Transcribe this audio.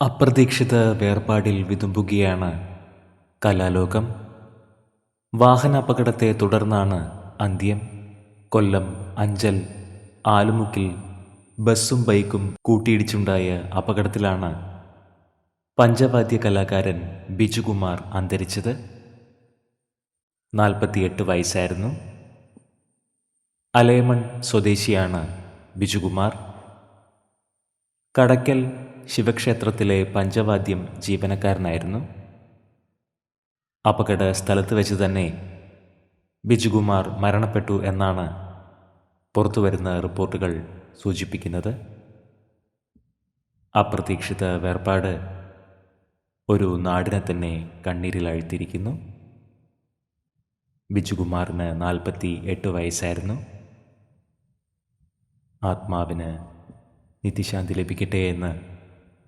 അപ്രതീക്ഷിത വേർപാടിൽ വിതുമ്പുകയാണ് കലാലോകം. വാഹനാപകടത്തെ തുടർന്നാണ് അന്ത്യം. കൊല്ലം അഞ്ചൽ ആലുമുക്കിൽ ബസ്സും ബൈക്കും കൂട്ടിയിടിച്ചുണ്ടായ അപകടത്തിലാണ് പഞ്ചവാദ്യ കലാകാരൻ ബിജുകുമാർ അന്തരിച്ചത്. നാൽപ്പത്തിയെട്ട് വയസ്സായിരുന്നു. അലേമൺ സ്വദേശിയാണ് ബിജുകുമാർ. കടക്കൽ ശിവക്ഷേത്രത്തിലെ പഞ്ചവാദ്യം ജീവനക്കാരനായിരുന്നു. അപകട സ്ഥലത്ത് വെച്ച് തന്നെ ബിജുകുമാർ മരണപ്പെട്ടു എന്നാണ് പുറത്തുവരുന്ന റിപ്പോർട്ടുകൾ സൂചിപ്പിക്കുന്നത്. അപ്രതീക്ഷിത വേർപാട് ഒരു നാടിനെ തന്നെ കണ്ണീരിലാഴ്ത്തിയിരിക്കുന്നു. ബിജുകുമാറിന് നാൽപ്പത്തി എട്ട് വയസ്സായിരുന്നു. ആത്മാവിന് നിത്യശാന്തി ലഭിക്കട്ടെ എന്ന്